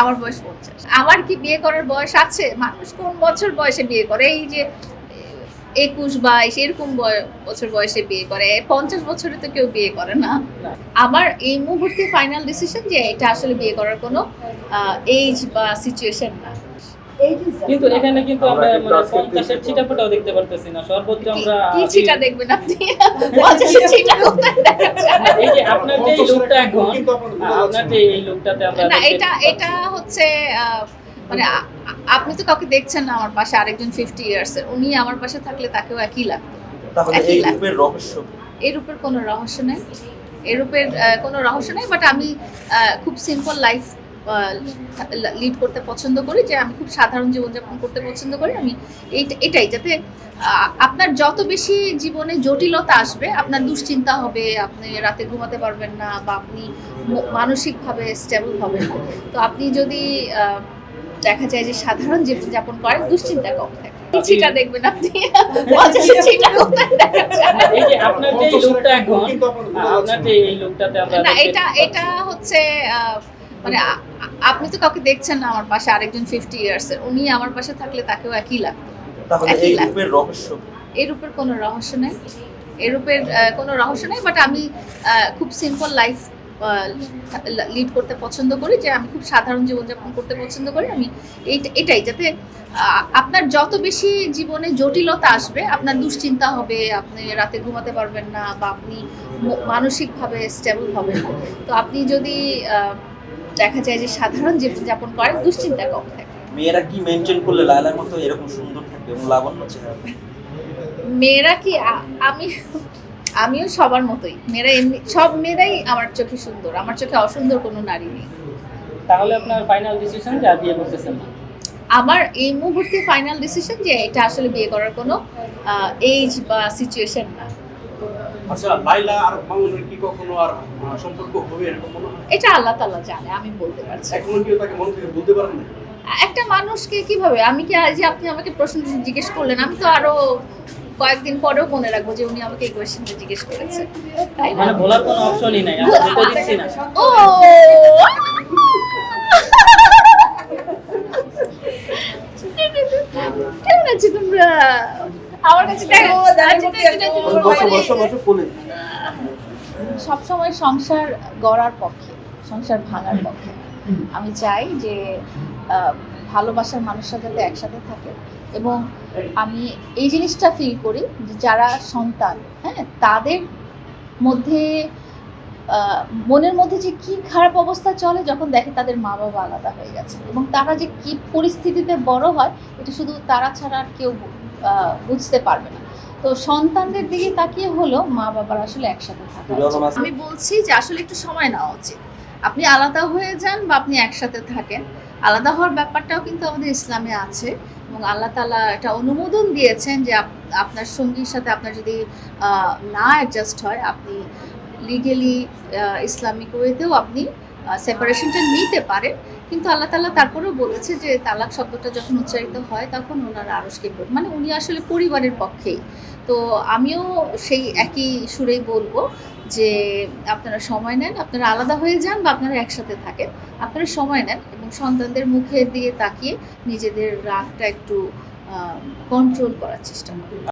আমার বয়স পঞ্চাশ। আমার কি বিয়ে করার বয়স আছে? মানুষ কোন বছর বয়সে বিয়ে করে? এই যে একুশ, বাইশ, এরকম বছর বয়সে বিয়ে করে। পঞ্চাশ বছরে তো কেউ বিয়ে করে না। আমার এই মুহূর্তে ফাইনাল ডিসিশন যে এটা আসলে বিয়ে করার কোনো এজ বা সিচুয়েশন না। কিন্তু এখানে কিন্তু আমরা মানে পঞ্চাশের ছিটাফোটা দেখতে পারতেছি না। সর্বোচ্চ আমরা কি- ছিটা দেখবেন আপনি? পঞ্চাশের ছিটা? এই যে আপনার যে লুকটা এখন আপনার যে এই লুকটাতে আমরা না এটা এটা হচ্ছে মানে আপনি তো কাউকে দেখছেন না আমার পাশে আরেকজন ফিফটি ইয়ার্স এর উনি আমার পাশে থাকলে তাকেও একই লাগতো। তাহলে একই এই লাগতো। রূপের রহস্য? এর উপর কোনো রহস্য নেই। এর উপর কোনো রহস্য নেই বাট আমি খুব সিম্পল লাইফ লিড করতে পছন্দ করি যে আমি খুব সাধারণ জীবনযাপন করতে পছন্দ করি আমি এইটা- এটাই যাতে আপনার যত বেশি জীবনে জটিলতা আসবে আপনার দুশ্চিন্তা হবে আপনি রাতে ঘুমাতে পারবেন না বা আপনি মানসিকভাবে স্টেবল হবেন না তো আপনি যদি দেখা যায় যে সাধারণ জীবনযাপন করেন দুশ্চিন্তা কম থাকে ছিটা দেখবেন আপনি পঞ্চাশের ছিটা কোথায় দেখা যায়? না। যে এই লুকটাতে আমরা না দেখতে এটা এটা হচ্ছে আহ, মানে আপনি তো কাউকে দেখছেন না আমার পাশে আরেকজন ফিফটি ইয়ার্স এর। উনি আমার পাশে থাকলে তাকেও একই লাগতো। তাহলে একই এই লাগতো। রূপের রহস্য? এর উপর কোনো রহস্য নেই। এর উপর কোনো রহস্য নেই বাট আমি খুব সিম্পল লাইফ লিড করতে পছন্দ করি যে আমি খুব সাধারণ জীবনযাপন করতে পছন্দ করি। আমি এটাই যাতে আপনার যত বেশি জীবনে জটিলতা আসবে আপনার দুশ্চিন্তা হবে আপনি রাতে ঘুমাতে পারবেন না বা আপনি মানসিকভাবে স্টেবল হবেন না। তো আপনি যদি দেখা যায় যে সাধারণ জীবনযাপন করেন দুশ্চিন্তা কম থাকে। মেয়েরা কি মেনটেন করলে লায়লার মতো এরকম সুন্দর থাকবে এবং লাবণ্য চেহারা? মেয়েরা কি আমি আমিও সবার মতোই। মেয়েরা এমনি সব মেয়েরাই আমার চোখে সুন্দর। আমার চোখে অসুন্দর কোনো নারী নেই। তাহলে আপনার ফাইনাল ডিসিশন যা বিয়ে করতেছেন না? আমার এই মুহূর্তে ফাইনাল ডিসিশন যে এটা আসলে বিয়ে করার কোনো এজ বা সিচুয়েশন না। আচ্ছা লাইলা আর মামুনের কি কখনো আর সম্পর্ক হবে এরকম মনে হয় এটা আল্লাহ তাআলা জানে আমি বলতে পারছি। না। এখনও কি তাকে মন থেকে বলতে পারেন না? একটা মানুষকে কীভাবে? আমি কি আজ যে আপনি আমাকে প্রশ্ন জিজ্ঞেস করলেন আমি তো আরও কয়েকদিন পরেও মনে রাখব যে উনি আমাকে এই কোয়েশ্চেনটা জিজ্ঞেস করেছে। তাই না? মানে বলার কোনো অপশনই নাই আমরা যেতে দিচ্ছি না। ও! কেমন আছো তোমরা আমার কাছে কোলে সবসময় সংসার গড়ার পক্ষে সংসার ভাঙার পক্ষে। আমি চাই যে ভালোবাসার মানুষরা যাতে একসাথে থাকে এবং আমি এই জিনিসটা ফিল করি যে যারা সন্তান হ্যাঁ তাদের মধ্যে মনের মধ্যে যে কি খারাপ অবস্থা চলে যখন দেখে তাদের মা বাবা আলাদা হয়ে গেছে এবং তারা যে কি পরিস্থিতিতে বড় হয় এটা শুধু তারা ছাড়া আর কেউ বুঝতে পারবে না। তো সন্তানদের দিকে তাকিয়ে হলো মা বাবার আসলে একসাথে থাকা আমি বলছি যে আসলে একটু সময় নেওয়া উচিত। আপনি আলাদা হয়ে যান বা আপনি একসাথে থাকেন। আলাদা হওয়ার ব্যাপারটাও কিন্তু আমাদের ইসলামে আছে এবং আল্লাহ তালা এটা অনুমোদন দিয়েছেন যে আপ- আপনার সঙ্গীর সাথে আপনার যদি না অ্যাডজাস্ট হয় আপনি লিগেলি ইসলামিক ওয়েতেও আপনি সেপারেশনটা নিতে পারেন কিন্তু আল্লাহ তালা তারপরেও বলেছে যে তালাক শব্দটা যখন উচ্চারিত হয় তখন ওনার আরসকে মানে উনি আসলে পরিবারের পক্ষেই। তো আমিও সেই একই সুরেই বলব যে আপনারা সময় নেন, আপনারা আলাদা হয়ে যান বা আপনারা একসাথে থাকেন। আপনারা সময় নেন এবং সন্তানদের মুখের দিয়ে তাকিয়ে নিজেদের রাগটা একটু কন্ট্রোল করার চেষ্টা করুন।